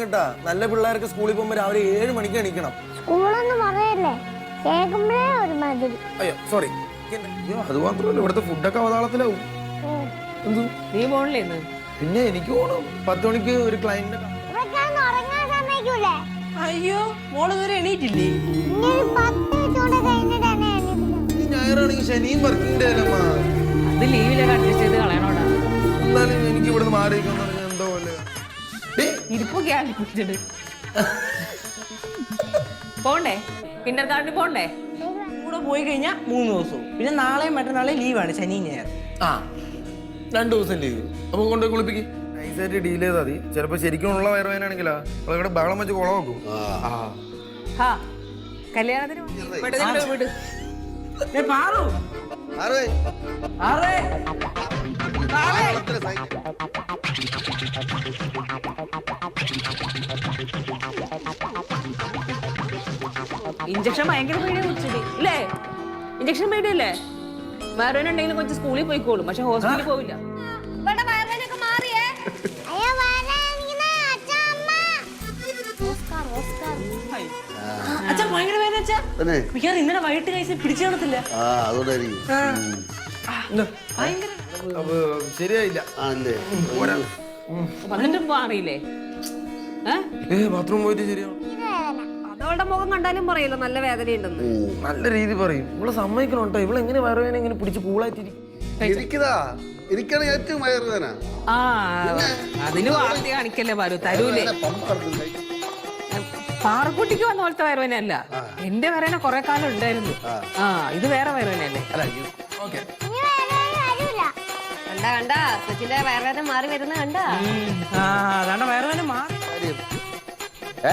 കേട്ടാ. നല്ല പിള്ളേർക്ക് സ്കൂളിൽ പോകുമ്പോൾ രാവിലെ ഏഴ് മണിക്ക് എണീക്കണം. സ്കൂളൊന്നും പറയല്ലേ കേൾക്കുമ്പോഴേ ഒരു മതിരി അയ്യോ സോറി അയ്യോ അത് മാത്രമല്ല ഇവിടുത്തെ ഫുഡൊക്കെ അവതാളത്തിലാവും. എന്തു? നീ പോണില്ലേ പിന്നെ എനിക്ക് പോണം. പത്ത് മണിക്ക് ഒരു ക്ലയന്റ് അയ്യോ മോൾ ഇതുവരെ എണീറ്റില്ലേ? ഞായറാണെങ്കിൽ ശനിയും വർക്കിംഗ് ഡേ അല്ലമ്മ അത് ലീവിലൊക്കെ അഡ്ജസ്റ്റ് ചെയ്ത് കളയണോടാ. എന്നാലും എനിക്ക് ഇവിടുന്ന് മാറി ഡേ, ഇരിപ്പൊക്കെ ആലോചിച്ചിട്ട് പോണ്ടേ? കിൻഡർ ഗാർഡനിൽ പോണ്ടേ? കൂടെ പോയി കഴിഞ്ഞാൽ മൂന്ന് ദിവസവും പിന്നെ നാളെ മറ്റന്നാളെ ലീവാണ് ശനി ഞായർ. ആ രണ്ടു ദിവസം ലീവ് അപ്പൊ കൊണ്ട് കുളിപ്പിക്ക്. നൈസായിട്ട് ഡീൽ ചെയ്താൽ മതി. ചിലപ്പോ ശരിക്കും ഉള്ള ബഹളം വെച്ച് കല്യാണത്തിന് പാറു. ആറേ ആറേ ആറേ ഇഞ്ചക്ഷൻ ഭയങ്കര പേടിയാണ് ഉച്ചടി ഇല്ലേ? ഇഞ്ചക്ഷൻ പേടിയല്ലേ? വേറെ ഉണ്ടെങ്കിലും കൊച്ചു സ്കൂളിൽ പോയിക്കോളും. പക്ഷെ ഹോസ്പിറ്റലിൽ പോവില്ല. അച്ഛൻ ഭയങ്കര വേദന അച്ഛാ. മിക്കവാറും ഇന്നലെ വൈകിട്ട് കഴിച്ച് പിടിച്ചു കാണത്തില്ല ആ അതുകൊണ്ടായിരിക്കും. ഉം. ഭയങ്കര ശരിയായില്ല. ആണല്ലേ എന്നിട്ടും മാറിയില്ലേ? ബാത്റൂം പോയിട്ട് ശരിയാവും. അതവളുടെ മുഖം കണ്ടാലും പറയല്ലോ നല്ല വേദനയുണ്ടെന്ന്. നല്ല രീതി പറയും. ഇവളെ സമ്മതിക്കണം കേട്ടോ. ഇവൾ എങ്ങനെ വയറുവേന ഇങ്ങനെ പിടിച്ച് കൂളായിട്ടിരിക്കും എനിക്കതാ എനിക്കാണ് ഏറ്റവും വയറുവേന ആ അതിന് വാർത്ത കാണിക്കല്ലേ പാരു തരൂലേ? പാറക്കുട്ടിക്ക് വന്ന പോലത്തെ വയറുവേനല്ല എന്റെ വയറുവേന കുറെ കാലം ഉണ്ടായിരുന്നു. ആ. ഇത് വേറെ വയറുവേനല്ലേ അല്ല കണ്ട കണ്ട കൊച്ചിന്റെ വയറുവേദന മാറി വരുന്ന കണ്ട. ആ അതാണ് വയറുവേദന മാറി. ഏ?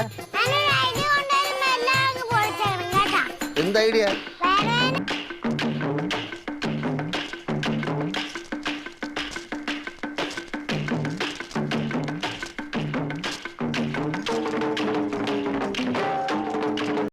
എന്ത് ഐഡിയ?